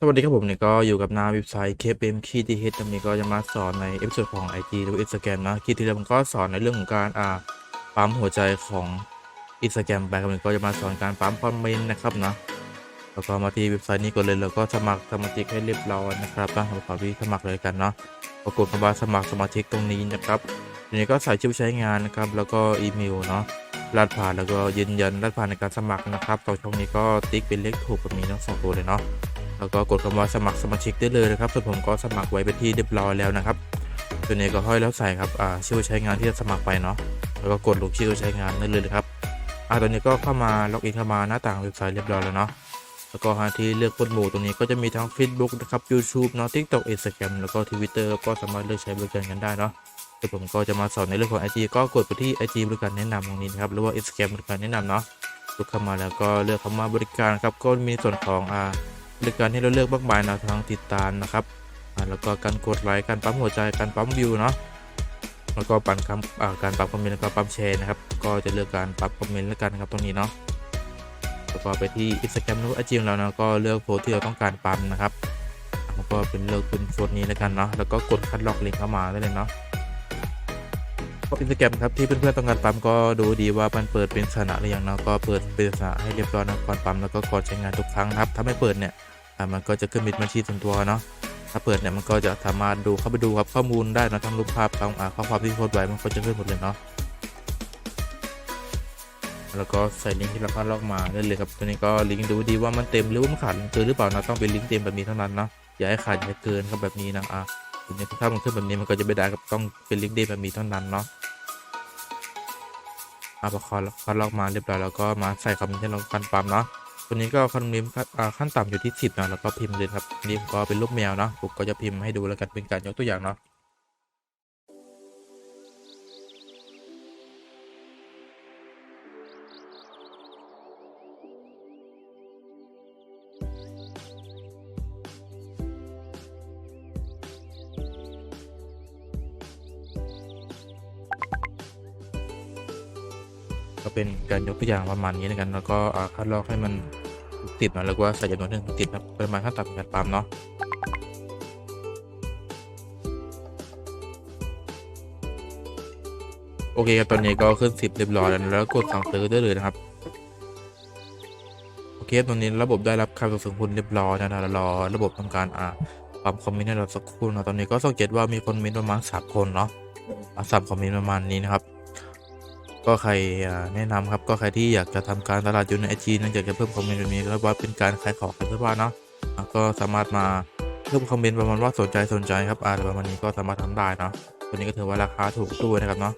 สวัสดีครับผมเนี่ยก็อยู่กับหนาเว็บไซต์ KPM k t h ตรงนี้ก็จะมาสอนในเอพิโซดของ IG หรือ Instagram นะคีทีเดียวมันก็สอนในเรื่องของการอ่าปั๊มหัวใจของ Instagram ไปครับผมก็จะมาสอนการปั๊มคอมเมนต์นะครับนะแล้วก็มาที่เว็บไซต์นี้ก่อนเลยแล้วก็สมัครสมาชิกให้เรียบร้อยนะครับนะเราขอที่สมัครเลยกันเนาะปรากฏคำว่าสมัครสมาชิกตรงนี้นะครับทีนี้ก็ใส่ชื่อใช้งานนะครับ แล้วก็อีเมลเนาะรหัสผ่านแล้วก็ยืนยันรหัสผ่านในการสมัครนะครับสอช่องนี้ก็ติ๊กเป็นเลขถูกแบบนี้ทั้งสองตัวเลยเนาะ แล้วก็กดคำว่าสมัครสมาชิกได้เลยนะครับส่วนผมก็สมัครไว้เป็นที่เรียบร้อยแล้วนะครับตัวนี้ก็ห้อยแล้วใส่ครับอ่าชื่อใช้งานที่จะสมัครไปเนาะแล้วก็กดลงชื่อใช้งานได้เลยนะครับอ่าตอนนี้ก็เข้ามาล็อกอินเข้ามาหน้าต่างเว็บไซต์เรียบร้อยแล้วเนาะแล้วก็หาที่เลือกกดหมู่ตรงนี้ก็จะมีทั้ง Facebook นะครับ YouTube เนาะ TikTok Instagram แล้วก็ Twitter ก็สามารถเลือกใช้บริการกันได้เนาะเดี๋ยวผมก็จะมาสอนในเรื่องของ IG ก็กดไปที่ IG บริการแนะนำตรงนี้นะครับหรือว่า Instagram บริการแนะนำเนาะกดเข้ามาแล้วก็เลือกคำว่าบริการครับก็มีส่วนของอ่า บริการที่เราเลือกมากมายนะทั้งติดตามนะครับแล้วก็การกดไลค์การปั๊มหัวใจการปั๊มวิวเนาะแล้วก็ปั่นคำการปรับคอมเมนต์แล้วก็ปั๊มแชร์นะครับก็จะเลือกการปรับคอมเมนต์แล้วกันครับตรงนี้เนาะแล้วก็ไปที่อินสตาแกรมหรือไอจีของเรานะก็เลือกโพสที่เราต้องการปั๊มนะครับแล้วก็เป็นเลือกเป็นโพสนี้แล้วกันเนาะแล้วก็กดคัดลอกลิงก์เข้ามาได้เลยเนาะ ก็อินสตาแกรมครับที่เพื่อนๆต้องการปั๊มก็ดูดีว่ามันเปิดเป็นสถานะหรือยังเนาะก็เปิดเป็นสถานะให้เรียบร้อยนะก่อนปั๊มแล้วก็ก่อนใช้งานทุกครั้งครับถ้าไม่เปิดเนี่ยมันก็จะขึ้นเป็นบัญชีส่วนตัวเนาะถ้าเปิดเนี่ยมันก็จะสามารถดูเข้าไปดูครับข้อมูลได้นะทั้งรูปภาพทั้งอาข้อความที่โพสต์ไว้มันก็จะขึ้นหมดเลยเนาะแล้วก็ใส่ลิงก์ที่เราคัดลอกมาได้เลยครับตัวนี้ก็ลิงก์ดูดีว่ามันเต็มหรือว่ามันขาดเกินหรือเปล่านะต้องเป็นลิงก์เต็มแบบนี้เท่านั้นเนาะอย่าให้ขาดอย่าเกินครับแบบนี้นะอ่า ทีนี้ถ้ามันขึ้นแบบนี้มันก็จะไม่ได้กับต้องเป็นลิงก์เต็มแบบนี้เท่านั้นเนาะอ่าพอคอคัดลอกมาเรียบร้อยแล้วก็มาใส่คำที่เรากันปั๊มเนาะตัวนี้ก็คำนิมขั้นต่ำอยู่ที่ 10นะแล้วก็พิมพ์เลยครับนี่ก็เป็นรูปแมวเนาะผมก็จะพิมพ์ให้ดูแล้วกันเป็นการยกตัวอย่างเนาะ ก็เป็นการยกตัวอย่างประมาณนี้แล้วกัน แล้วก็อ่าคัดลอกให้มันติดหน่อยแล้วก็ใส่จำนวนหนึ่งติดครับประมาณขั้นต่ำการปั๊มเนาะโอเคครับตอนนี้ก็ขึ้น 10 เรียบร้อยแล้วแล้วกดสั่งซื้อได้เลยนะครับโอเคตอนนี้ระบบได้รับคำสั่งซื้อคุณเรียบร้อยนะรอระบบทำการอ่าปรับคอมเมนต์ให้เราสักครู่นะตอนนี้ก็สังเกตว่ามีคนเมนต์ประมาณสามคนเนาะอ่าสามคอมเมนต์ประมาณนี้นะครับ ก็ใครแนะนำครับก็ใครที่อยากจะทำการตลาดอยู่ในไอจีนั่นอยากจะเพิ่มคอมเมนต์แบบนี้แล้วว่าเป็นการขายของขายเสื้อผ้าเนาะก็สามารถมาเพิ่มคอมเมนต์ประมาณว่าสนใจสนใจครับอ่าประมาณนี้ก็สามารถทำได้เนาะตัวนี้ก็ถือว่าราคาถูกด้วยนะครับเนาะ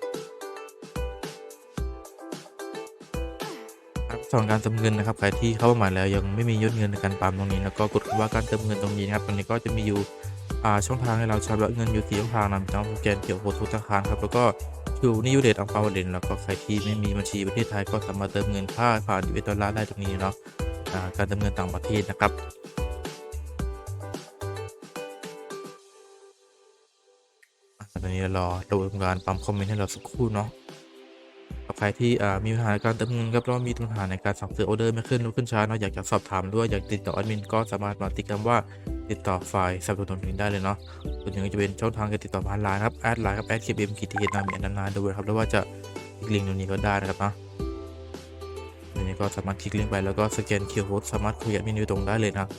ครับส่วนการเติมเงินนะครับใครที่เข้ามาแล้วยังไม่มียอดเงินในการปั๊มตรงนี้แล้วก็กดคำว่าการเติมเงินตรงนี้นะครับตรงนี้ก็จะมีอยู่ช่องทางให้เราชำระเงินอยู่สี่ช่องทางนะทั้งสแกนเกี่ยวกับทุกธนาคารครับแล้วก็ คิวนิยูเดตอังเปาเลนแล้วก็ใครที่ไม่มีบัญชีประเทศไทยก็สามารถเติมเงินค่าผ่านยูเอดอลลาร์ได้ตรงนี้เนาะการเติมเงินต่างประเทศนะครับตอนนี้รอระบบการปั๊มคอมเมนต์ให้เราสักครู่เนาะกับใครที่มีปัญหาการเติมเงินครับแล้วมีปัญหาในการสั่งซื้อออเดอร์ไม่ขึ้นหรือขึ้นช้าเนาะอยากจะสอบถามด้วยอยากติดต่อแอดมินก็สามารถมาติดคำว่า ติดต่อฝ่ายสนับสนุนนี้ได้เลยเนาะส่วนหนึ่งก็จะเป็นช่องทางการติดต่อผ่านไลน์ครับแอดไลน์ครับแอดเคบีเอ็มกีทีเอ็นมีอันนานด้วยครับหรือว่าจะคลิกลิงก์ตรงนี้ก็ได้นะครับเนาะตรงนี้ก็สามารถคลิกลิงก์ไปแล้วก็สแกนคิวโค้ดสามารถคุยกับแอดมินอยู่ตรงได้เลยนะครับ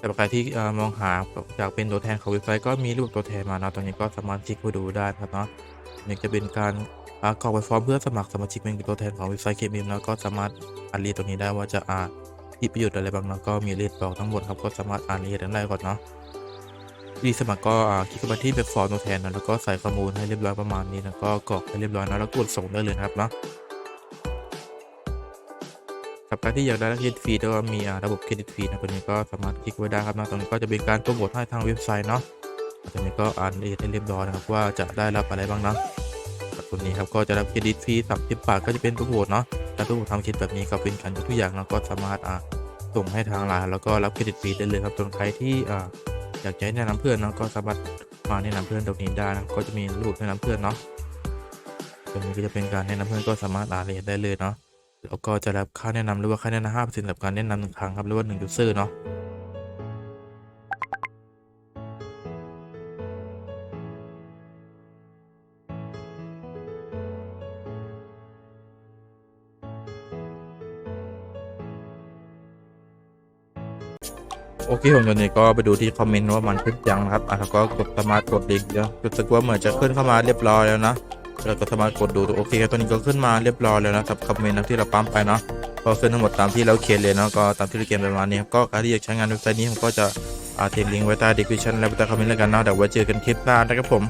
สำหรับใครที่มองหาอยากเป็นตัวแทนของเว็บไซต์ก็มีรูปตัวแทนมาเนาะตอนนี้ก็สามารถคลิกไปดูได้ครับเนาะนี่จะเป็นการ อ่ากรอกไปฟอร์มเพื่อสมัครสมาชิกเป็นตัวแทนของเว็บไซต์เคมีแล้วก็สามารถอ่านรีดตรงนี้ได้ว่าจะอ่านที่ประโยชน์อะไรบ้างเนาะก็มีรายละเอีดบอกทั้งหมดครับก็สามารถอ่านรายละเอียดได้ก่อนเนาะวิธีสมัครก็อ่าคลิกเข้าไปที่แบบฟอร์มตัวแทนนะแล้วก็ใส่ข้อมูลให้เรียบร้อยประมาณนี้แล้วก็กรอกให้เรียบร้อยนะแล้วกดส่งได้เลยครับเนาะกับการที่อยากได้เครดิตฟรีแล้วก็มีระบบเครดิตฟรีนะตัวนี้ก็สามารถคลิกไว้ได้ครับนะตรงนี้ก็จะเป็นการโปรโมทให้ทางเว็บไซต์เนาะตรงนี้ก็อ่านรายละเอียดให้เรียบร้อยนะครับว่าจะได้รับอะไรบ้างเนาะ กับตัวนี้ครับก็จะรับเครดิตฟรีสามสิบบาทก็จะเป็นโปรโมทเนาะการโปรโมททำครดิตแบบนี้ก็เป็นการยกอย่างแล้วก็สามารถอ่าส่งให้ทางไลน์แล้วก็รับเครดิตฟรีได้เลยครับส่วนใครที่อ่าอยากจะให้แนะนำเพื่อนเนาะก็สามารถมาแนะนำเพื่อนตรงนี้ได้นะก็จะมีรูปแนะนำเพื่อนเนาะรงนี้ก็จะเป็นการแนะนำเพื่อนก็สามารถอ่านเอียดได้เลยเนาะแล้วก็จะรับค่าแนะนำหรือว่าค่าแนะนำห้าเปอร์เซ็นต์สำหรับการแนะนำหนึ่งครั้งครับหรือว่าหนึ่งยูเซอร์เนาะ โอเคผมตอนนี้ก็ไปดูที่คอมเมนต์ว่ามันขึ้นยังนะครับอะแล้วก็กดสมาร์ทกดลิงก์เดี๋ยวรู้สึกว่าเหมือนจะขึ้นเข้ามาเรียบร้อยแล้วนะแล้วก็สามารถกดดูโอเคครับตอนนี้ก็ขึ้นมาเรียบร้อยแล้วนะครับคอมเมนต์นะที่เราปั๊มไปเนาะก็ขึ้นทั้งหมดตามที่เราเขียนเลยเนาะก็ตามที่เราเขียนประมาณนี้ครับก็ใครที่อยากใช้งานเว็บไซต์นี้ผมก็จะอาทิ้งลิงก์ไว้ใต้ดีคริปชั่นและใต้คอมเมนต์แล้วกันเนาะเดี๋ยวไว้เจอกันคลิปหน้านะครับผม